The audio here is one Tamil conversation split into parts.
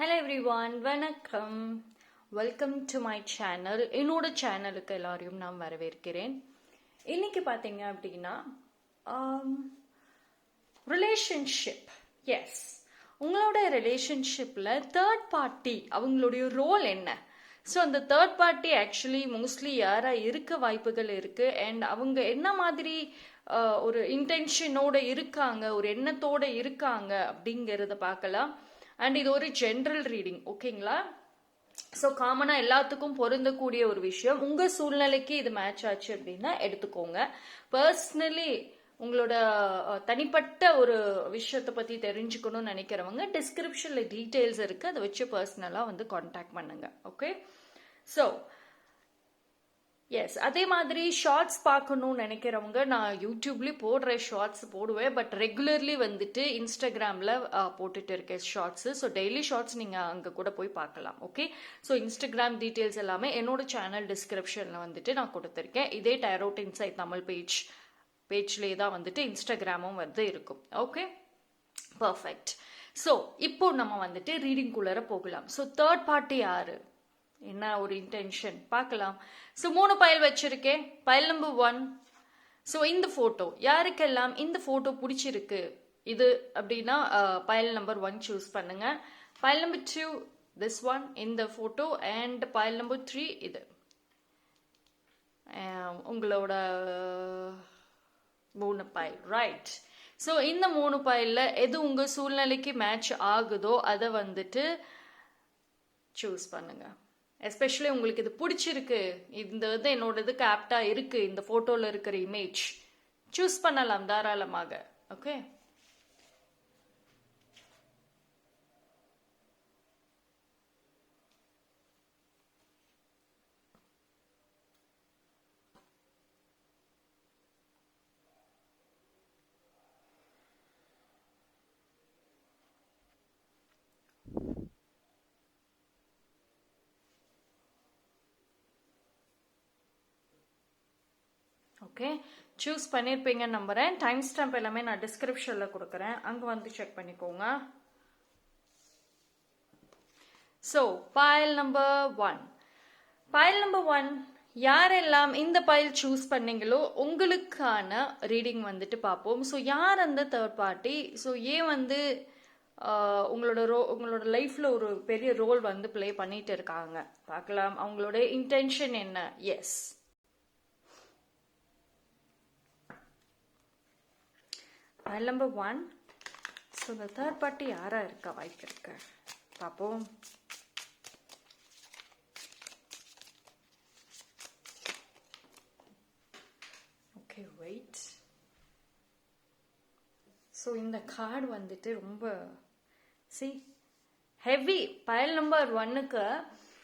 ஹலோ எவ்ரி ஒன் வணக்கம். வெல்கம் டு மை சேனல் என்னோட சேனலுக்கு எல்லாரையும் நான் வரவேற்கிறேன். இன்னைக்கு பார்த்தீங்க அப்படின்னா um, ரிலேஷன்ஷிப் எஸ் உங்களோட ரிலேஷன்ஷிப்பில் தேர்ட் பார்ட்டி அவங்களுடைய ரோல் என்ன? ஸோ அந்த தேர்ட் பார்ட்டி ஆக்சுவலி மோஸ்ட்லி யாராக இருக்க வாய்ப்புகள் இருக்குது அண்ட் அவங்க என்ன மாதிரி uh, ஒரு இன்டென்ஷனோட இருக்காங்க? ஒரு எண்ணத்தோடு இருக்காங்க? அப்படிங்கிறத பார்க்கலாம். அண்ட் இது ஒரு ஜென்ரல் ரீடிங் ஓகேங்களா? ஸோ காமனாக எல்லாத்துக்கும் பொருந்தக்கூடிய ஒரு விஷயம். உங்கள் சூழ்நிலைக்கு இது மேட்ச் ஆச்சு அப்படின்னா எடுத்துக்கோங்க. பர்சனலி உங்களோட தனிப்பட்ட ஒரு விஷயத்தை பற்றி தெரிஞ்சுக்கணும்னு நினைக்கிறவங்க டிஸ்கிரிப்ஷனில் டீட்டெயில்ஸ் இருக்குது அதை வச்சு பர்சனலாக வந்து காண்டாக்ட் பண்ணுங்க. ஓகே ஸோ எஸ் அதே மாதிரி ஷார்ட்ஸ் பார்க்கணும்னு நினைக்கிறவங்க நான் யூடியூப்லேயும் போடுற ஷார்ட்ஸ் போடுவேன். பட் ரெகுலர்லி வந்துட்டு இன்ஸ்டாகிராமில் போட்டுட்டு இருக்கேன் ஷார்ட்ஸு ஸோ டெய்லி ஷார்ட்ஸ் நீங்கள் அங்கே கூட போய் பார்க்கலாம் ஓகே ஸோ இன்ஸ்டாகிராம் டீட்டெயில்ஸ் எல்லாமே என்னோட சேனல் டிஸ்கிரிப்ஷனில் வந்துட்டு நான் கொடுத்துருக்கேன். இதே டைரோட் இன்சைட் தமிழ் பேஜ் பேஜ்லேயே தான் வந்துட்டு இன்ஸ்டாகிராமும் வந்து இருக்கும் ஓகே பர்ஃபெக்ட் ஸோ இப்போ நம்ம வந்துட்டு ரீடிங் குள்ளர போகலாம். ஸோ தேர்ட் பார்ட்டி யாரு? என்ன ஒரு இன்டென்ஷன் பார்க்கலாம். ஸோ மூணு பயல் வச்சிருக்கேன். பயல் நம்பர் ஒன் ஸோ இந்த ஃபோட்டோ யாருக்கெல்லாம் இந்த ஃபோட்டோ பிடிச்சிருக்கு? இது அப்படின்னா பயல் நம்பர் ஒன் சூஸ் பண்ணுங்க. Pile number two this one இந்த photo and pile number three இது. உங்களோட மூணு பைல் ரைட் ஸோ இந்த மூணு பயலில் எது உங்கள் சூழ்நிலைக்கு மேட்ச் ஆகுதோ அதை வந்துட்டு சூஸ் பண்ணுங்கள் எஸ்பெஷலி உங்களுக்கு இது பிடிச்சிருக்கு. இந்த இது என்னோட இதுக்கு ஆப்டாக இருக்கு. இந்த ஃபோட்டோவில் இருக்கிற இமேஜ் சூஸ் பண்ணலாம் தாராளமாக. ஓகே ஓகே சூஸ் பண்ணியிருப்பீங்கன்னு நம்புகிறேன் டைம் ஸ்டாம்ப் எல்லாமே நான் டிஸ்கிரிப்ஷனில் கொடுக்குறேன். அங்கே வந்து செக் பண்ணிக்கோங்க. So pile number one pile number one யாரெல்லாம் இந்த பயல் சூஸ் பண்ணீங்களோ உங்களுக்கான ரீடிங் வந்துட்டு பார்ப்போம். ஸோ யார் அந்த தேர்ட் பார்ட்டி ஸோ ஏன் வந்து உங்களோட ரோ உங்களோட லைஃப்பில் ஒரு பெரிய ரோல் வந்து ப்ளே பண்ணிட்டு இருக்காங்க? பார்க்கலாம். அவங்களோட இன்டென்ஷன் என்ன? Yes pile number one so இந்த தேர்ட் பார்ட்டி யாரா இருக்கா? வாய்ப்பு இருக்கு? பார்ப்போம் ஓகே வெயிட் ஸோ இந்த கார்டு வந்துட்டு ரொம்ப சி ஹெவி பயல் நம்பர் ஒன்னுக்கு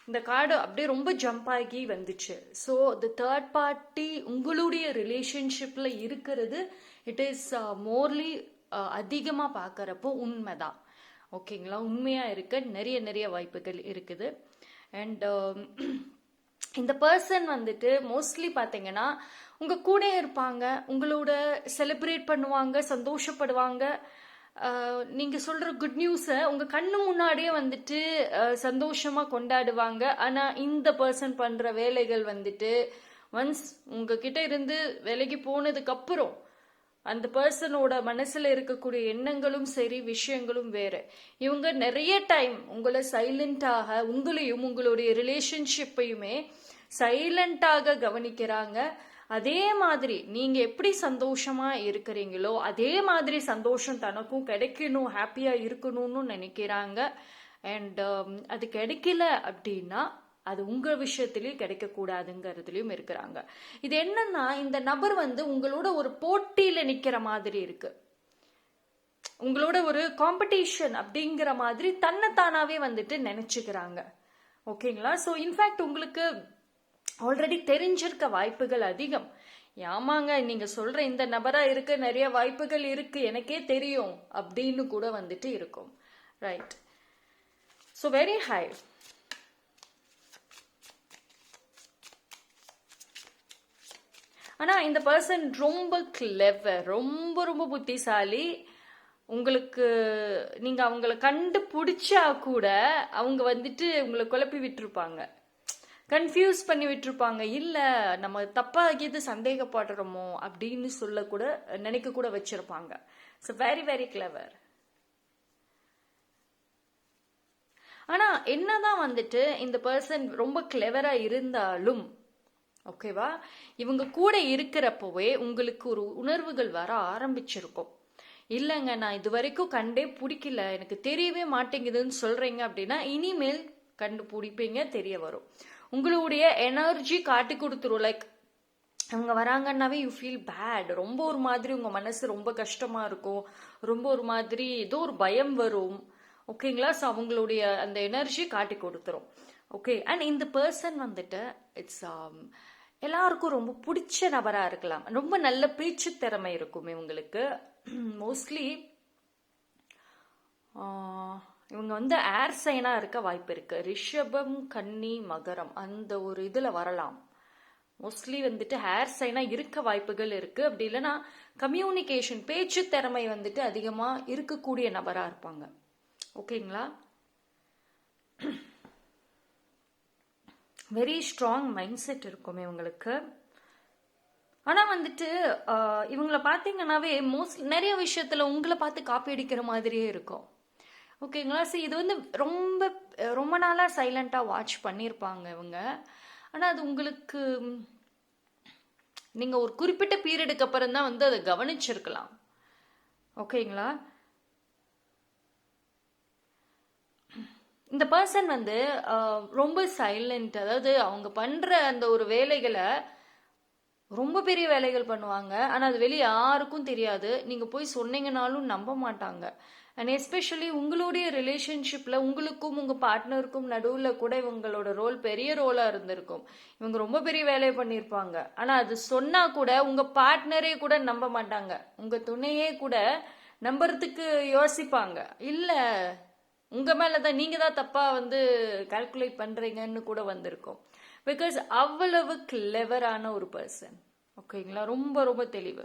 இந்த கார்டு அப்படியே ரொம்ப ஜம்ப் ஆகி வந்துச்சு. ஸோ த தேர்ட் பார்ட்டி உங்களுடைய ரிலேஷன்ஷிப்பில் இருக்கிறது it is Morley uh, uh, அதிகமாக பார்க்குறப்போ உண்மைதான். ஓகேங்களா உண்மையாக இருக்க நிறைய நிறைய வாய்ப்புகள் இருக்குது. அண்ட் um, இந்த பர்சன் வந்துட்டு மோஸ்ட்லி பார்த்தீங்கன்னா உங்கள் கூட இருப்பாங்க உங்களோட செலிப்ரேட் பண்ணுவாங்க சந்தோஷப்படுவாங்க. Uh, நீங்கள் சொல்கிற குட் நியூஸை உங்கள் கண்ணு முன்னாடியே வந்துட்டு சந்தோஷமாக கொண்டாடுவாங்க. ஆனால் இந்த பர்சன் பண்ணுற வேலைகள் வந்துட்டு ஒன்ஸ் உங்ககிட்ட இருந்து விலகி போனதுக்கப்புறம் அந்த பர்சனோட மனசுல இருக்கக்கூடிய எண்ணங்களும் சரி விஷயங்களும் வேற. இவங்க நிறைய டைம் உங்களை சைலண்டாக உங்களையும் உங்களுடைய ரிலேஷன்ஷிப்பையுமே சைலண்டாக கவனிக்கிறாங்க. அதே மாதிரி நீங்க எப்படி சந்தோஷமா இருக்கிறீங்களோ அதே மாதிரி சந்தோஷம் தனக்கும் கிடைக்கணும் ஹாப்பியா இருக்கணும்னு நினைக்கிறாங்க. அண்ட் um, அது கிடைக்கல அப்படின்னா அது உங்கள் விஷயத்திலையும் கிடைக்கக்கூடாதுங்கிறதுலையும் இருக்கிறாங்க. இது என்னன்னா இந்த நபர் வந்து உங்களோட ஒரு போட்டியில நிக்கிற மாதிரி இருக்கு. உங்களோட ஒரு காம்படிஷன் அப்படிங்கிற மாதிரி தன்னைத்தானாவே வந்துட்டு நினைச்சுக்கிறாங்க. ஓகேங்களா? ஸோ இன்ஃபேக்ட் உங்களுக்கு ஆல்ரெடி தெரிஞ்சிருக்க வாய்ப்புகள் அதிகம். ஆமாங்க நீங்க சொல்ற இந்த நபரா இருக்க நிறைய வாய்ப்புகள் இருக்கு எனக்கே தெரியும் அப்படின்னு கூட வந்துட்டு இருக்கும். ரைட் ஸோ வெரி ஹை ஆனால் இந்த பர்சன் ரொம்ப கிளெவர் ரொம்ப ரொம்ப புத்திசாலி. உங்களுக்கு நீங்கள் அவங்கள கண்டுபிடிச்சா கூட அவங்க வந்துட்டு உங்களை குழப்பி விட்டுருப்பாங்க. கன்ஃபியூஸ் பண்ணி விட்டுருப்பாங்க. இல்லை நம்ம தப்பாக எது சந்தேகப்படுறோமோ அப்படின்னு சொல்லக்கூட நினைக்கக்கூட நினைக்க கூட ஸோ வெரி வெரி கிளவர் ஆனால் என்னதான் வந்துட்டு இந்த பர்சன் ரொம்ப கிளவரா இருந்தாலும் ஓகேவா இவங்க கூட இருக்கிறப்பவே உங்களுக்கு ஒரு உணர்வுகள் வர ஆரம்பிச்சிருக்கும். இல்லைங்க நான் இது வரைக்கும் கண்டே பிடிக்கல. எனக்கு தெரியவே மாட்டேங்குதுன்னு சொல்றீங்க அப்படின்னா இனிமேல் கண்டுபிடிப்பீங்க தெரிய வரும். உங்களுடைய எனர்ஜி காட்டி கொடுத்துரும். லைக் அவங்க வராங்கன்னாவே யூ ஃபீல் பேட் ரொம்ப ஒரு மாதிரி உங்க மனசு ரொம்ப கஷ்டமா இருக்கும். ரொம்ப ஒரு மாதிரி ஏதோ ஒரு பயம் வரும். ஓகேங்களா ஸோ அவங்களுடைய அந்த எனர்ஜி காட்டி கொடுத்துரும். ஓகே அண்ட் இந்த பர்சன் வந்துட்டு இட்ஸ் எல்லாருக்கும் ரொம்ப பிடிச்ச நபராக இருக்கலாம். ரொம்ப நல்ல பேச்சு திறமை இருக்கும் இவங்களுக்கு மோஸ்ட்லி இவங்க வந்து ஏர் சைனாக இருக்க வாய்ப்பு இருக்கு. ரிஷபம் கன்னி மகரம் அந்த ஒரு இதில் வரலாம். மோஸ்ட்லி வந்துட்டு ஹேர் சைனாக இருக்க வாய்ப்புகள் இருக்கு. அப்படி இல்லைன்னா கம்யூனிகேஷன் பேச்சு திறமை வந்துட்டு அதிகமாக இருக்கக்கூடிய நபராக இருப்பாங்க. ஓகேங்களா வெரி ஸ்ட்ராங் மைண்ட் செட் இருக்கும் இவங்களுக்கு. ஆனால் வந்துட்டு இவங்களை பார்த்தீங்கன்னாவே மோஸ்ட் நிறைய விஷயத்தில் உங்களை பார்த்து காப்பி அடிக்கிற மாதிரியே இருக்கும். ஓகேங்களா சரி இது வந்து ரொம்ப ரொம்ப நாளாக சைலண்ட்டாக வாட்ச் பண்ணியிருப்பாங்க இவங்க. ஆனால் அது உங்களுக்கு நீங்கள் ஒரு குறிப்பிட்ட பீரியடுக்கு அப்புறம் தான் வந்து அதை கவனிச்சிருக்கலாம். ஓகேங்களா இந்த பர்சன் வந்து ரொம்ப சைலண்ட் அதாவது அவங்க பண்ற அந்த ஒரு வேலைகளை ரொம்ப பெரிய வேலைகள் பண்ணுவாங்க. ஆனா அது வெளியே யாருக்கும் தெரியாது. நீங்க போய் சொன்னீங்கனாலும் நம்ப மாட்டாங்க. அண்ட் எஸ்பெஷலி உங்களுடைய ரிலேஷன்ஷிப்பில் உங்களுக்கும் உங்கள் பார்ட்னருக்கும் நடுவில் கூட இவங்களோட ரோல் பெரிய ரோலாக இருந்திருக்கும். இவங்க ரொம்ப பெரிய வேலையை பண்ணியிருப்பாங்க ஆனால் அது சொன்னால் கூட உங்கள் பார்ட்னரே கூட நம்ப மாட்டாங்க. உங்கள் துணையே கூட நம்புறதுக்கு யோசிப்பாங்க. இல்லை உங்க மேலதான் நீங்க தான் தப்பா வந்து கால்குலேட் பண்றீங்கன்னு கூட வந்திருக்கோம். பிகாஸ் அவ்வளவு கிளெவரான ஒரு பர்சன் ஓகேங்களா ரொம்ப ரொம்ப தெளிவு.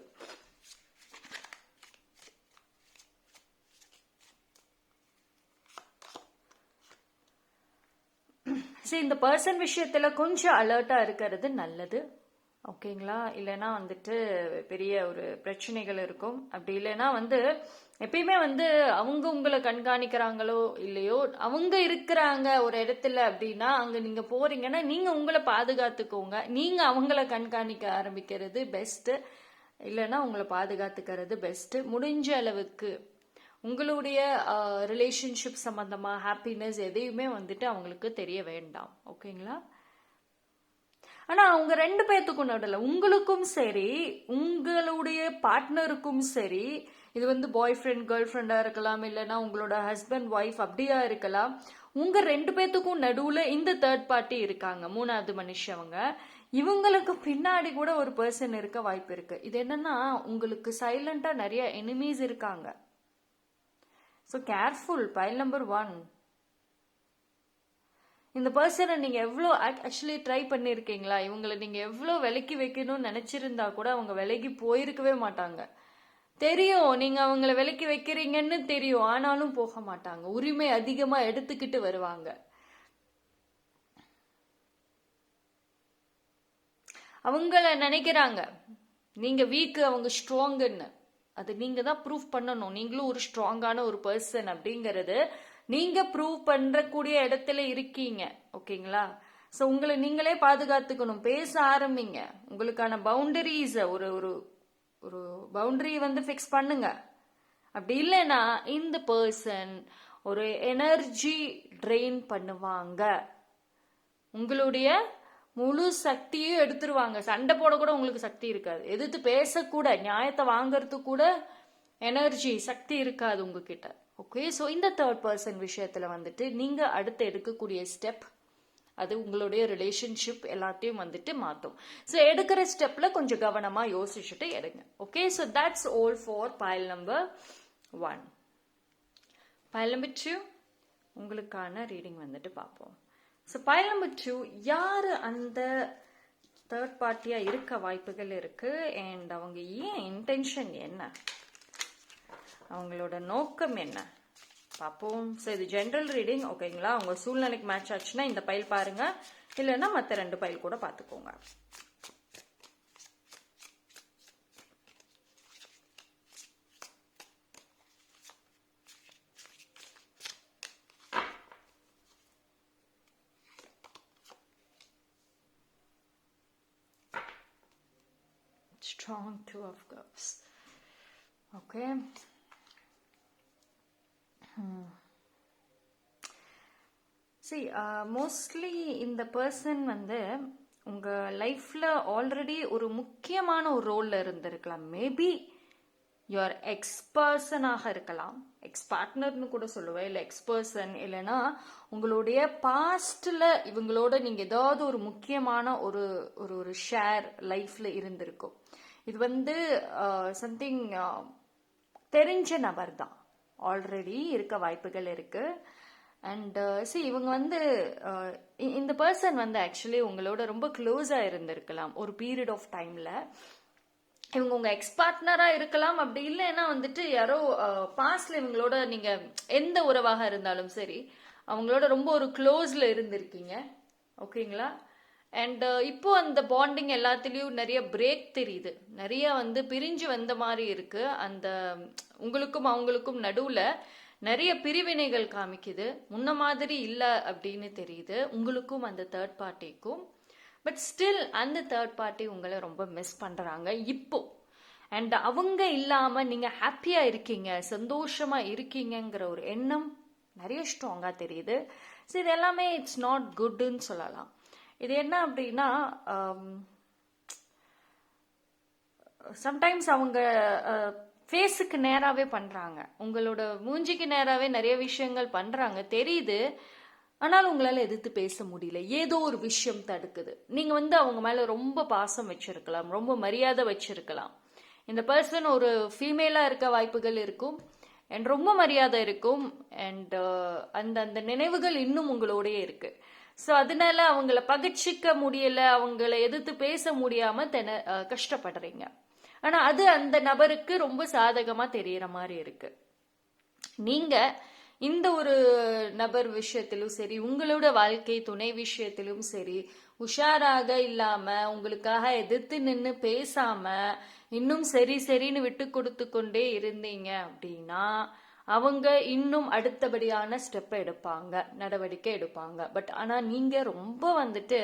சரி இந்த பர்சன் விஷயத்துல கொஞ்சம் அலர்ட்டா இருக்கிறது நல்லது. ஓகேங்களா? இல்லைன்னா வந்துட்டு பெரிய ஒரு பிரச்சனைகள் இருக்கும். அப்படி இல்லைன்னா வந்து எப்பயுமே வந்து அவங்க உங்களை கண்காணிக்கிறாங்களோ இல்லையோ அவங்க இருக்கிறாங்க ஒரு இடத்துல அப்படின்னா அங்க நீங்க போறீங்கன்னா நீங்க உங்களை பாதுகாத்துக்கோங்க. நீங்க அவங்கள கண்காணிக்க ஆரம்பிக்கிறது பெஸ்ட்டு இல்லைன்னா உங்களை பாதுகாத்துக்கிறது பெஸ்ட்டு முடிஞ்ச அளவுக்கு உங்களுடைய ரிலேஷன்ஷிப் சம்மந்தமாக ஹாப்பினஸ் எதையுமே வந்துட்டு அவங்களுக்கு தெரிய வேண்டாம். ஓகேங்களா? ஆனா அவங்க ரெண்டு பேர்த்துக்கும் நடுவில் உங்களுக்கும் சரி உங்களுடைய பார்ட்னருக்கும் சரி இது வந்து பாய் ஃப்ரெண்ட் கேர்ள் ஃப்ரெண்டா இருக்கலாம் இல்லைன்னா உங்களோட ஹஸ்பண்ட் ஒய்ஃப் அப்படியா இருக்கலாம் உங்க ரெண்டு பேர்த்துக்கும் நடுவுல இந்த தேர்ட் பார்ட்டி இருக்காங்க மூணாவது மனுஷவங்க. இவங்களுக்கு பின்னாடி கூட ஒரு பர்சன் இருக்க வாய்ப்பு இருக்கு. இது என்னன்னா உங்களுக்கு சைலண்டா நிறைய எனிமீஸ் இருக்காங்க. So careful pile number one இந்த பர்சனை நீங்க எவ்வளோ ஆக்சுவலி ட்ரை பண்ணியிருக்கீங்களா இவங்களை நீங்க எவ்வளோ விலைக்கு வைக்கணும்னு நினைச்சிருந்தா கூட அவங்க விலைக்கு போயிருக்கவே மாட்டாங்க. தெரியும் நீங்க அவங்கள விலைக்கு வைக்கிறீங்கன்னு தெரியும். ஆனாலும் போக மாட்டாங்க. உரிமை அதிகமா எடுத்துக்கிட்டு வருவாங்க. அவங்கள நினைக்கிறாங்க. நீங்க வீக்கு அவங்க ஸ்ட்ராங்குன்னு அது நீங்க தான் ப்ரூவ் பண்ணணும். நீங்களும் ஒரு ஸ்ட்ராங்கான ஒரு பர்சன் அப்படிங்கறது நீங்க ப்ரூவ் பண்றக்கூடிய இடத்துல இருக்கீங்க. ஓகேங்களா? ஸோ உங்களை நீங்களே பாதுகாத்துக்கணும். பேச ஆரம்பிங்க. உங்களுக்கான பவுண்டரிஸை ஒரு ஒரு ஒரு பவுண்டரி வந்து ஃபிக்ஸ் பண்ணுங்க. அப்படி இல்லைன்னா இந்த பர்சன் ஒரு எனர்ஜி ட்ரெயின் பண்ணுவாங்க. உங்களுடைய முழு சக்தியும் எடுத்துருவாங்க. சண்டை போட கூட உங்களுக்கு சக்தி இருக்காது. எதிர்த்து பேசக்கூட நியாயத்தை வாங்கறதுக்கு கூட எனர்ஜி சக்தி இருக்காது உங்ககிட்ட. ஓகே ஸோ இந்த தேர்ட் பர்சன் விஷயத்தில் வந்துட்டு நீங்கள் அடுத்து எடுக்கக்கூடிய ஸ்டெப் அது உங்களுடைய ரிலேஷன்ஷிப் எல்லாத்தையும் வந்துட்டு மாற்றும் ஸோ எடுக்கிற ஸ்டெப்பில் கொஞ்சம் கவனமாக யோசிச்சுட்டு எடுங்க. Okay so that's all for pile number one pile number two உங்களுக்கான ரீடிங் வந்துட்டு பார்ப்போம். ஸோ பைல் நம்பர் டூ யார் அந்த தேர்ட் பார்ட்டியாக இருக்க வாய்ப்புகள் இருக்குது அண்ட் அவங்க ஏன் இன்டென்ஷன் என்ன? அவங்களோட நோக்கம் என்ன? பார்ப்போம். ஸோ இது ஜென்ரல் ரீடிங் ஓகேங்களா அவங்க சூழ்நிலைக்கு மேட்ச் ஆச்சுன்னா இந்த பைல் பாருங்க. இல்லைன்னா மற்ற ரெண்டு பைல் கூட பார்த்துக்கோங்க. Strong two of cups. Okay. See mostly இந்த பர்சன் வந்து உங்கள் லைஃப்பில் ஆல்ரெடி ஒரு முக்கியமான ஒரு ரோலில் இருந்திருக்கலாம். மேபி யுவர் எக்ஸ் பர்சனாக இருக்கலாம். எக்ஸ் பார்ட்னர்னு கூட சொல்லுவேன் இல்லை எக்ஸ் பர்சன் இல்லைன்னா உங்களுடைய பாஸ்டில் இவங்களோட நீங்கள் ஏதாவது ஒரு முக்கியமான ஒரு ஒரு ஒரு ஷேர் லைஃப்பில் இருந்திருக்கும். இது வந்து uh, சம்திங் uh, தெரிஞ்ச நபர் தான் ஆல்ரெடி இருக்க வாய்ப்புகள் இருக்குது அண்ட் சி uh, இவங்க வந்து uh, இ- இந்த பர்சன் வந்து ஆக்சுவலி உங்களோட ரொம்ப க்ளோஸாக இருந்திருக்கலாம். ஒரு பீரியட் ஆஃப் டைமில் இவங்க உங்கள் எக்ஸ் பார்ட்னராக இருக்கலாம். அப்படி இல்லைன்னா வந்துட்டு யாரோ uh, பாஸ்ட்ல இவங்களோட நீங்கள் எந்த உறவாக இருந்தாலும் சரி அவங்களோட ரொம்ப ஒரு க்ளோஸில் இருந்திருக்கீங்க. ஓகேங்களா அண்ட் uh, இப்போ அந்த பாண்டிங் எல்லாத்துலேயும் நிறைய பிரேக் தெரியுது. நிறைய வந்து பிரிஞ்சு வந்த மாதிரி இருக்கு. அந்த உங்களுக்கும் அவங்களுக்கும் நடுவில் நிறைய பிரிவினைகள் காமிக்குது. முன்ன மாதிரி இல்லை அப்படின்னு தெரியுது. உங்களுக்கும் அந்த தேர்ட் பார்ட்டிக்கும் பட் ஸ்டில் அந்த தேர்ட் பார்ட்டி உங்களை ரொம்ப மிஸ் பண்ணுறாங்க இப்போ. அண்ட் அவங்க இல்லாமல் நீங்கள் ஹாப்பியாக இருக்கீங்க சந்தோஷமாக இருக்கீங்கங்கிற ஒரு எண்ணம் நிறைய ஸ்ட்ராங்காக தெரியுது. ஸோ இது எல்லாமே இட்ஸ் நாட் குட்டுன்னு சொல்லலாம். இது என்ன அப்படின்னா சம்டைம்ஸ் அவங்க ஃபேஸுக்கு நேராகவே பண்ணுறாங்க உங்களோட மூஞ்சிக்கு நேராகவே நிறைய விஷயங்கள் பண்ணுறாங்க தெரியுது. ஆனால் உங்களால் எதிர்த்து பேச முடியல. ஏதோ ஒரு விஷயம் தடுக்குது. நீங்கள் வந்து அவங்க மேலே ரொம்ப பாசம் வச்சுருக்கலாம் ரொம்ப மரியாதை வச்சுருக்கலாம். இந்த பர்சன் ஒரு ஃபீமேலாக இருக்க வாய்ப்புகள் இருக்கும் அண்ட் ரொம்ப மரியாதை இருக்கும் அண்ட் அந்த அந்த நினைவுகள் இன்னும் உங்களோடயே இருக்குது ஸோ அதனால அவங்கள பகிர்ச்சிக்க முடியலை அவங்கள எதிர்த்து பேச முடியாம தென கஷ்டப்படுறீங்க. ஆனால் அது அந்த நபருக்கு ரொம்ப சாதகமாக தெரியற மாதிரி இருக்கு. நீங்க இந்த ஒரு நபர் விஷயத்திலும் சரி உங்களோட வாழ்க்கை துணை விஷயத்திலும் சரி உஷாராக இல்லாம உங்களுக்காக எதிர்த்து நின்று பேசாம இன்னும் சரி சரின்னு விட்டு கொடுத்து கொண்டே இருந்தீங்க அப்படின்னா அவங்க இன்னும் அடுத்தபடியான ஸ்டெப் எடுப்பாங்க நடவடிக்கை எடுப்பாங்க. பட் ஆனால் நீங்கள் ரொம்ப வந்துட்டு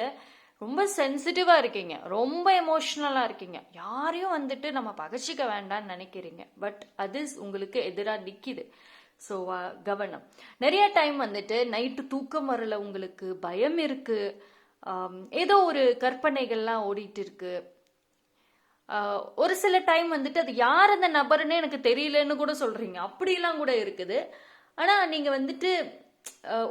ரொம்ப சென்சிட்டிவாக இருக்கீங்க. ரொம்ப எமோஷ்னலாக இருக்கீங்க. யாரையும் வந்துட்டு நம்ம பகச்சிக்க வேண்டாம்னு நினைக்கிறீங்க. பட் அது உங்களுக்கு எதிராக நிற்கிது ஸோ கவனம். நிறைய டைம் வந்துட்டு நைட்டு தூக்கம் வரல உங்களுக்கு பயம் இருக்கு. ஏதோ ஒரு கற்பனைகள்லாம் ஓடிட்டு இருக்குது ஒரு சில டைம் வந்துட்டு அது யார் அந்த நபர்னே எனக்கு தெரியலன்னு கூட சொல்றீங்க. அப்படிலாம் கூட இருக்குது. ஆனா நீங்க வந்துட்டு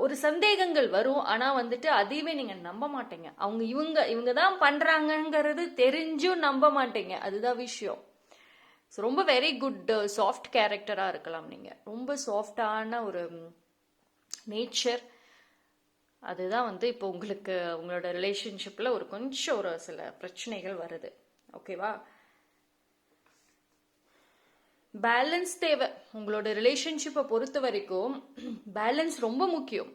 ஒரு சந்தேகங்கள் வரும். ஆனா வந்துட்டு அதையுமே நீங்க நம்ப மாட்டீங்க. அவங்க இவங்க இவங்க தான் பண்ணுறாங்கங்கிறது தெரிஞ்சும் நம்ப மாட்டீங்க. அதுதான் விஷயம். ஸோ ரொம்ப வெரி குட் சாஃப்ட் கேரக்டராக இருக்கலாம் நீங்கள் ரொம்ப சாஃப்டான ஒரு நேச்சர் அதுதான் வந்து இப்போ உங்களுக்கு உங்களோட ரிலேஷன்ஷிப்பில் ஒரு கொஞ்சம் ஒரு சில பிரச்சனைகள் வருது. ஓகேவா பேலன்ஸ் தேவை. உங்களோட ரிலேஷன்ஷிப்பை பொறுத்த வரைக்கும் பேலன்ஸ் ரொம்ப முக்கியம்.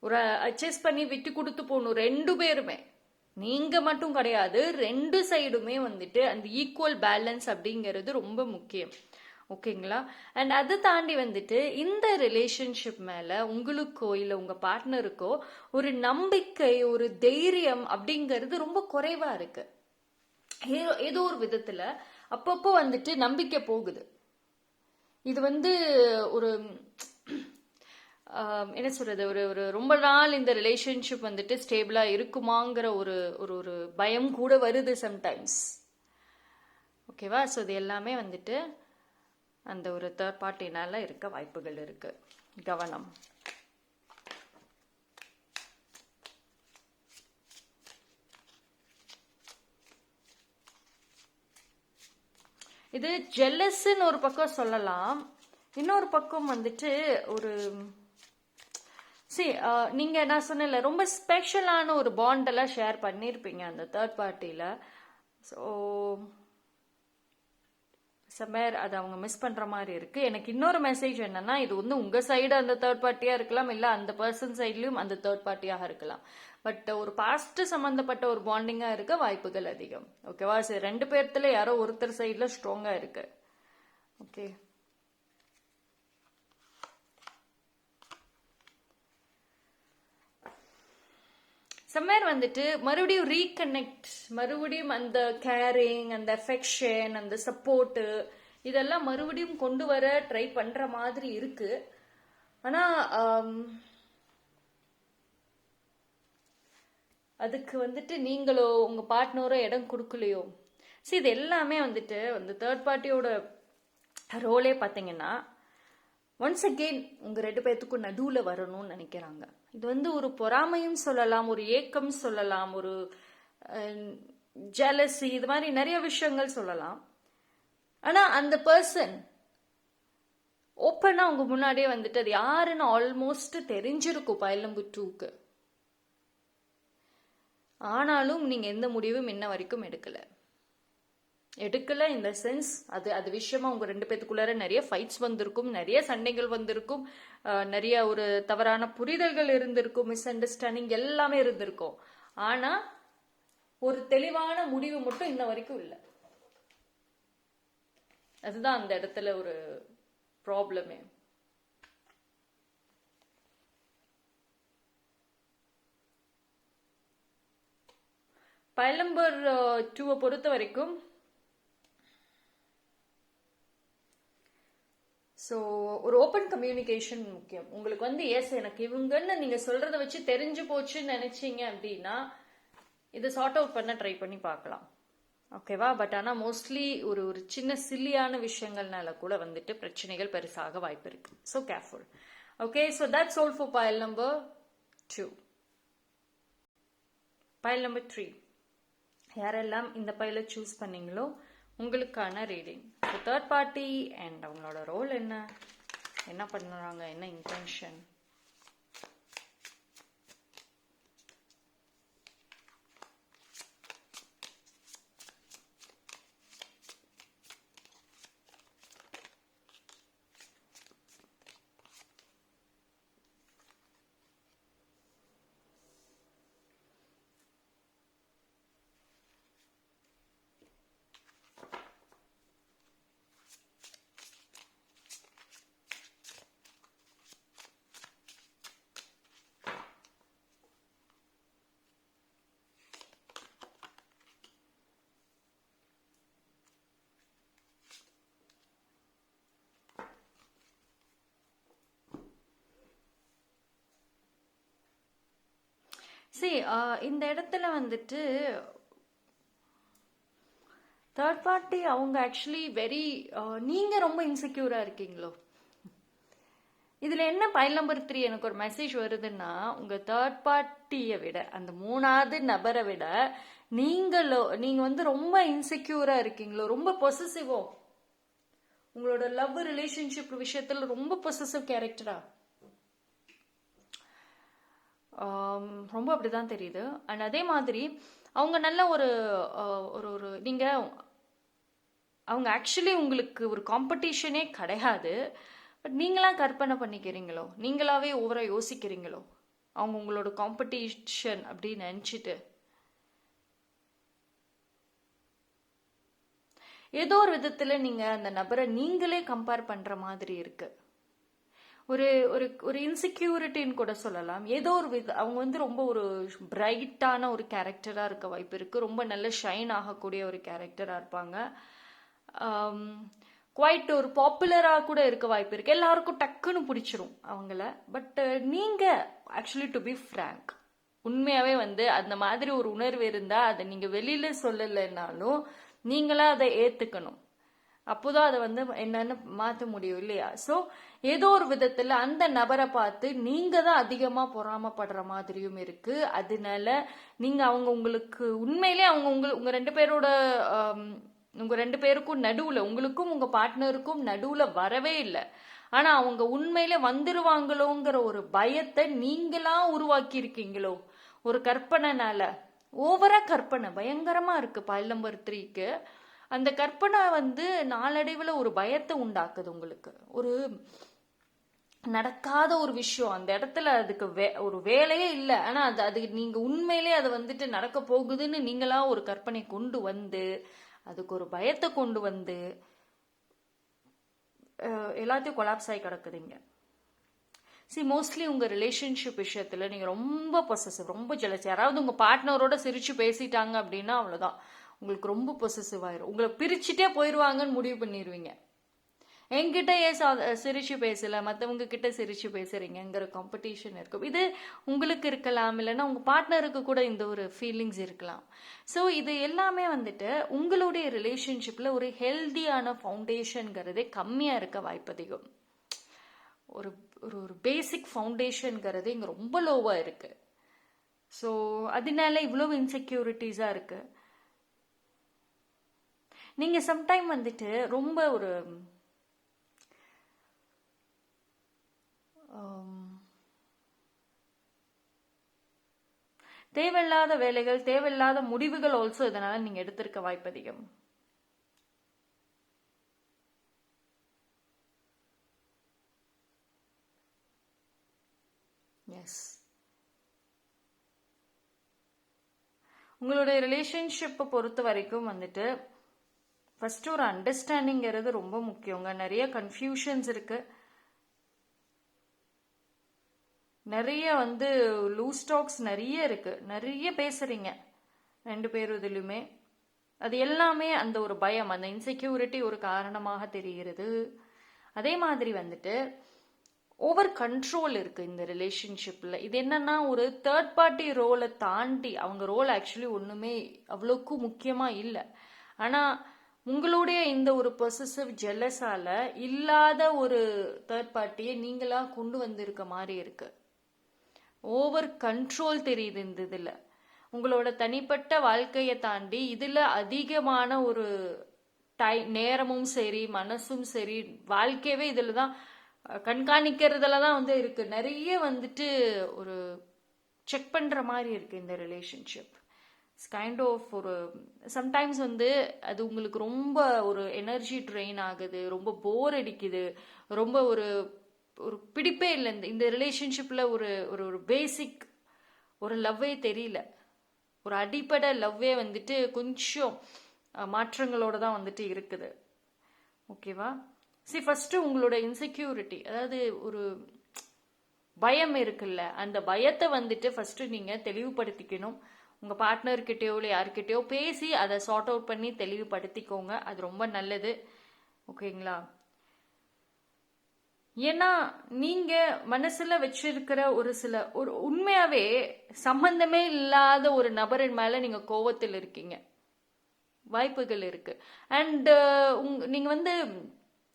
ஒரு அட்ஜஸ்ட் பண்ணி விட்டு கொடுத்து போகணும் ரெண்டு பேருமே. நீங்க மட்டும் கிடையாது ரெண்டு சைடுமே வந்துட்டு அந்த ஈக்குவல் பேலன்ஸ் அப்படிங்கிறது ரொம்ப முக்கியம். ஓகேங்களா அண்ட் அதை தாண்டி வந்துட்டு இந்த ரிலேஷன்ஷிப் மேல உங்களுக்கோ இல்லை உங்க பார்ட்னருக்கோ ஒரு நம்பிக்கை ஒரு தைரியம் அப்படிங்கிறது ரொம்ப குறைவா இருக்கு. ஏதோ- ஏதோ ஒரு விதத்துல அப்பப்போ வந்துட்டு நம்பிக்கை போகுது. இது வந்து ஒரு என்ன சொல்றது? ஒரு ஒரு ரொம்ப நாள் இந்த ரிலேஷன்ஷிப் வந்துட்டு ஸ்டேபிளா இருக்குமாங்கிற ஒரு ஒரு ஒரு பயம் கூட வருது சம்டைம்ஸ் ஓகேவா ஸோ இது எல்லாமே வந்துட்டு அந்த ஒரு தேர்ட் பார்ட்டினால இருக்க வாய்ப்புகள் இருக்கு. கவனம். இது ஜெல்லஸ்ன்னு ஒரு பக்கம் சொல்லலாம். இன்னொரு பக்கம் வந்துட்டு ஒரு சி நீங்க நான் சொன்னேன்ல ரொம்ப ஸ்பெஷலான ஒரு பாண்ட் எல்லாம் ஷேர் பண்ணியிருப்பீங்க அந்த தேர்ட் பார்ட்டியில ஸோ சமேர் அது அவங்க மிஸ் பண்ற மாதிரி இருக்கு. எனக்கு இன்னொரு மெசேஜ் என்னன்னா இது வந்து உங்க சைடு அந்த தேர்ட் பார்ட்டியா இருக்கலாம் இல்ல அந்த பர்சன் சைட்லயும் அந்த தேர்ட் பார்ட்டியாக இருக்கலாம். பட் ஒரு பாஸ்ட் சம்பந்தப்பட்ட ஒரு பாண்டிங்கா இருக்க வாய்ப்புகள் அதிகம். ஓகேவா சரி ரெண்டு பேர்த்துல யாரோ ஒருத்தர் சைடில் ஸ்ட்ராங்கா இருக்கு. ஓகே சம்மேர் வந்துட்டு மறுபடியும் ரீகனெக்ட் மறுபடியும் அந்த கேரிங் அந்த அஃபெக்ஷன் அந்த சப்போர்ட்டு இதெல்லாம் மறுபடியும் கொண்டு வர ட்ரை பண்ற மாதிரி இருக்கு. ஆனா um, அதுக்கு வந்துட்டு நீங்களோ உங்க பார்ட்னரோ இடம் கொடுக்கலையோ? சரி இது எல்லாமே வந்துட்டு அந்த தேர்ட் பார்ட்டியோட ரோலே பார்த்தீங்கன்னா ஒன்ஸ் அகெயின் உங்க ரெண்டு பேர்த்துக்கும் நடுவுல வரணும்னு நினைக்கிறாங்க. இது வந்து ஒரு பொறாமையும் சொல்லலாம் ஒரு ஏக்கம் சொல்லலாம் ஒரு ஜலசி இது மாதிரி நிறைய விஷயங்கள் சொல்லலாம். ஆனா அந்த பர்சன் ஓப்பனா உங்க முன்னாடியே வந்துட்டு அது யாருன்னு ஆல்மோஸ்ட் தெரிஞ்சிருக்கும் பயிலம்பு டூக்கு ஆனாலும் நீங்க எந்த முடிவும் இன்ன வரைக்கும் எடுக்கலை. எடுக்கல இந்த சென்ஸ் அது அது விஷயமா உங்க ரெண்டு பேத்துக்குள்ளார நிறைய ஃபைட்ஸ் வந்திருக்கும் நிறைய சண்டைகள் வந்திருக்கும் நிறைய ஒரு தவறான புரிதல்கள் இருந்திருக்கும் மிஸ் அண்டர்ஸ்டாண்டிங் எல்லாமே இருந்திருக்கும். ஆனா ஒரு தெளிவான முடிவு மட்டும் இன்ன வரைக்கும் இல்லை. அதுதான் அந்த இடத்துல ஒரு ப்ராப்ளமே பயலம்பர் டூவை பொறுத்த வரைக்கும் ஸோ ஒரு ஓப்பன் கம்யூனிகேஷன் முக்கியம். உங்களுக்கு வந்து எஸ் எனக்கு இவங்கன்னு நீங்க சொல்றத வச்சு தெரிஞ்சு போச்சுன்னு நினைச்சீங்க அப்படின்னா இதை சார்ட் அவுட் பண்ண ட்ரை பண்ணி பார்க்கலாம். ஓகேவா பட் ஆனால் மோஸ்ட்லி ஒரு ஒரு சின்ன சில்லியான விஷயங்கள்னால கூட வந்துட்டு பிரச்சனைகள் பெருசாக வாய்ப்பு இருக்கு. So careful okay so that's all for pile number two pile number three யாரெல்லாம் இந்த பையில சூஸ் பண்ணீங்களோ உங்களுக்கான ரீடிங் தேர்ட் பார்ட்டி அண்ட் அவங்களோட ரோல் என்ன? என்ன பண்ணுறாங்க? என்ன இன்டென்ஷன் சரி uh, இந்த இடத்துல வந்துட்டு தேர்ட் பார்ட்டி அவங்க ஆக்சுவலி வெரி uh, நீங்க ரொம்ப இன்செக்யூரா இருக்கீங்களோ? இதுல என்ன பைல் நம்பர் த்ரீ எனக்கு ஒரு மெசேஜ் வருதுன்னா உங்க தேர்ட் பார்ட்டியை விட அந்த மூணாவது நபரை விட நீங்களோ நீங்க வந்து ரொம்ப இன்செக்யூரா இருக்கீங்களோ ரொம்ப பொசசிவோ உங்களோட லவ் ரிலேஷன்ஷிப் விஷயத்துல ரொம்ப பொசசிவ் கேரக்டரா ரொம்ப ரொம்ப அப்படிதான் தெரியுது. அண்ட் அதே மாதிரி அவங்க நல்ல ஒரு ஒரு ஒரு நீங்கள் அவங்க ஆக்சுவலி உங்களுக்கு ஒரு காம்படிஷனே கிடையாது. பட் நீங்களாம் கற்பனை பண்ணிக்கிறீங்களோ? நீங்களாவே ஓவரா யோசிக்கிறீங்களோ? அவங்க உங்களோட காம்படிஷன் அப்படின்னு நினச்சிட்டு. ஏதோ ஒரு விதத்தில் நீங்கள் அந்த நபரை நீங்களே கம்பேர் பண்ணுற மாதிரி இருக்குது ஒரு ஒரு ஒரு இன்செக்யூரிட்டின்னு கூட சொல்லலாம். ஏதோ ஒரு வித அவங்க வந்து ரொம்ப ஒரு பிரைட்டான ஒரு கேரக்டராக இருக்க வாய்ப்பு இருக்குது ரொம்ப நல்ல ஷைன் ஆகக்கூடிய ஒரு கேரக்டராக இருப்பாங்க. குவைட் ஒரு பாப்புலராக கூட இருக்க வாய்ப்பு இருக்கு. எல்லாருக்கும் டக்குன்னு பிடிச்சிரும் அவங்கள. பட் நீங்கள் ஆக்சுவலி டு பி ஃப்ரேங்க் உண்மையாகவே வந்து அந்த மாதிரி ஒரு உணர்வு இருந்தால் அதை நீங்கள் வெளியில் சொல்லலைன்னாலும் நீங்களாக அதை ஏற்றுக்கணும் அப்போதான் அதை வந்து என்னன்னு மாத்த முடியும் இல்லையா? சோ ஏதோ ஒரு விதத்துல அந்த நபரை பார்த்து நீங்க தான் அதிகமா பொறாமப்படுற மாதிரியும் இருக்கு. அதனால நீங்க அவங்க உங்களுக்கு உண்மையிலே அவங்க உங்க உங்க ரெண்டு பேரோட உங்கள் உங்க ரெண்டு பேருக்கும் நடுவுல உங்களுக்கும் உங்க பார்ட்னருக்கும் நடுவுல வரவே இல்லை. ஆனா அவங்க உண்மையில வந்துருவாங்களோங்கிற ஒரு பயத்தை நீங்களா உருவாக்கி இருக்கீங்களோ ஒரு கற்பனைனால. ஓவரா கற்பனை. பயங்கரமா இருக்கு. பைல் நம்பர் த்ரீக்கு அந்த கற்பனை வந்து நாளடைவில் ஒரு பயத்தை உண்டாக்குது உங்களுக்கு. ஒரு நடக்காத ஒரு விஷயம். அந்த இடத்துல அதுக்கு வே ஒரு வேலையே இல்லை. ஆனால் அது அது நீங்கள் உண்மையிலே அது வந்துட்டு நடக்க போகுதுன்னு நீங்களா ஒரு கற்பனை கொண்டு வந்து அதுக்கு ஒரு பயத்தை கொண்டு வந்து எல்லாத்தையும் கொலாப்ஸ் ஆகி கிடக்குதுங்க. சி மோஸ்ட்லி உங்கள் ரிலேஷன்ஷிப் விஷயத்தில் நீங்கள் ரொம்ப பொசசிவ் ரொம்ப ஜெலஸ் யாராவது உங்கள் பார்ட்னரோட சிரித்து பேசிட்டாங்க அப்படின்னா அவ்வளோதான் உங்களுக்கு ரொம்ப பொசசிவ் ஆயிரும். உங்களை பிரிச்சுட்டே போயிடுவாங்கன்னு முடிவு பண்ணிடுவீங்க என்கிட்ட ஏன் சா- சிரிச்சு பேசல? மற்றவங்க கிட்ட சிரிச்சு பேசுறீங்கங்கிற காம்படிஷன் இருக்கும். இது உங்களுக்கு இருக்கலாம் இல்லைன்னா உங்க பார்ட்னருக்கு கூட இந்த ஒரு ஃபீலிங்ஸ் இருக்கலாம். ஸோ இது எல்லாமே வந்துட்டு உங்களுடைய ரிலேஷன்ஷிப்ல ஒரு ஹெல்தியான ஃபவுண்டேஷனுங்கிறதே கம்மியா இருக்க வாய்ப்பு அதிகம். ஒரு ஒரு ஒரு பேசிக் ஃபவுண்டேஷனுங்கிறது இங்கே ரொம்ப லோவாக இருக்குது ஸோ அதனால இவ்வளோ இன்செக்யூரிட்டிஸாக இருக்குது நீங்கள் சம்டைம் வந்துட்டு ரொம்ப ஒரு um, தேவையில்லாத வேலைகள் தேவையில்லாத முடிவுகள் ஆல்சோ இதனால நீங்க எடுத்திருக்க வாய்ப்பு அதிகம். எஸ் உங்களுடைய ரிலேஷன்ஷிப்பை பொறுத்த வரைக்கும் வந்துட்டு ஃபர்ஸ்ட் ஒரு அண்டர்ஸ்டாண்டிங்கிறது ரொம்ப முக்கியங்க. நிறைய கன்ஃபியூஷன்ஸ் இருக்கு. நிறைய வந்து லூஸ் டாக்ஸ் நிறைய இருக்கு. நிறைய பேசுறீங்க. ரெண்டு பேரும் இதுலையுமே அது எல்லாமே அந்த ஒரு பயம் அந்த இன்செக்யூரிட்டி ஒரு காரணமாக தெரிகிறது. அதே மாதிரி வந்துட்டு ஓவர் கண்ட்ரோல் இருக்கு இந்த ரிலேஷன்ஷிப்ல இது என்னன்னா ஒரு தேர்ட் பார்ட்டி ரோலை தாண்டி அவங்க ரோல் ஆக்சுவலி ஒண்ணுமே அவ்வளோக்கு முக்கியமா இல்லை. ஆனால் உங்களுடைய இந்த ஒரு பொசசிவ் ஜெல்லஸால இல்லாத ஒரு தேர்ட் பார்ட்டியை நீங்களா கொண்டு வந்திருக்க மாதிரி இருக்கு. ஓவர் கண்ட்ரோல் தெரியுது இந்த இதுல. உங்களோட தனிப்பட்ட வாழ்க்கையை தாண்டி இதுல அதிகமான ஒரு டை நேரமும் சரி மனசும் சரி வாழ்க்கையவே இதுல தான் கண்காணிக்கிறதுல தான் வந்து இருக்கு. நிறைய வந்துட்டு ஒரு செக் பண்ற மாதிரி இருக்கு இந்த ரிலேஷன்ஷிப் கைண்ட் ஆஃப் ஒரு சம்டைம்ஸ் வந்து அது உங்களுக்கு ரொம்ப ஒரு எனர்ஜி ட்ரெயின் ஆகுது ரொம்ப போர் அடிக்குது ரொம்ப ஒரு ஒரு பிடிப்பே இல்லை. இந்த இந்த ரிலேஷன்ஷிப்பில் ஒரு ஒரு ஒரு பேசிக் ஒரு லவ்வே தெரியல. ஒரு அடிப்படை லவ்வே வந்துட்டு கொஞ்சம் மாற்றங்களோடு தான் வந்துட்டு இருக்குது. ஓகேவா சி ஃபஸ்ட்டு உங்களோட இன்செக்யூரிட்டி அதாவது ஒரு பயம் இருக்குல்ல அந்த பயத்தை வந்துட்டு ஃபஸ்ட்டு நீங்கள் தெளிவுபடுத்திக்கணும். உங்க பார்ட்னர்கிட்டயோ இல்லை யார்கிட்டயோ பேசி அதை சார்ட் அவுட் பண்ணி தெளிவுபடுத்திக்கோங்க. அது ரொம்ப நல்லது. ஓகேங்களா? ஏன்னா நீங்க மனசுல வச்சிருக்கிற ஒரு சில ஒரு உண்மையாவே சம்பந்தமே இல்லாத ஒரு நபரின் மேல நீங்க கோவத்தில் இருக்கீங்க. வாய்ப்புகள் இருக்கு. அண்ட் உங் நீங்க வந்து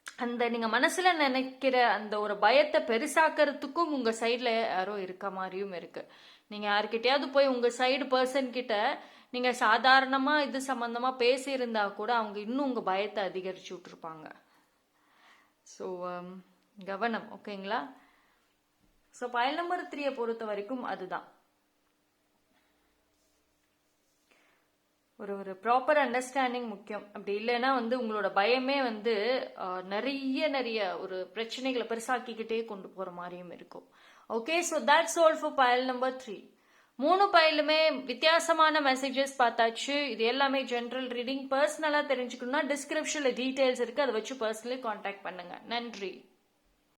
அந்த நீங்க மனசுல நினைக்கிற அந்த ஒரு பயத்தை பெருசாக்கிறதுக்கும் உங்க சைட்ல யாரோ இருக்க மாதிரியும் இருக்கு. நீங்க யார்கிட்டயாவது போய் உங்க சைடு பர்சன் கிட்ட நீங்க சாதாரணமா இது சம்பந்தமா பேசியிருந்தா கூட அவங்க இன்னும் உங்க பயத்தை அதிகரிச்சு விட்டுருப்பாங்க. ஸோ um, கவனம் ஓகேங்களா ஸோ பயல் நம்பர் த்ரீயை பொறுத்த வரைக்கும் அதுதான். ஒரு ஒரு ப்ராப்பர் அண்டர்ஸ்டாண்டிங் முக்கியம். அப்படி இல்லைன்னா வந்து உங்களோட பயமே வந்து நிறைய நிறைய ஒரு பிரச்சனைகளை பெருசாக்கிக்கிட்டே கொண்டு போற மாதிரியும் இருக்கும். Okay so that's all for pile number three மூணு பயிலுமே வித்தியாசமான மெசேஜஸ் பார்த்தாச்சு. இது எல்லாமே ஜென்ரல் ரீடிங் பர்சனலாக தெரிஞ்சுக்கணும்னா டிஸ்கிரிப்ஷனில் டீட்டெயில்ஸ் இருக்கு. அதை வச்சு பர்சனலி காண்டாக்ட் பண்ணுங்க. நன்றி.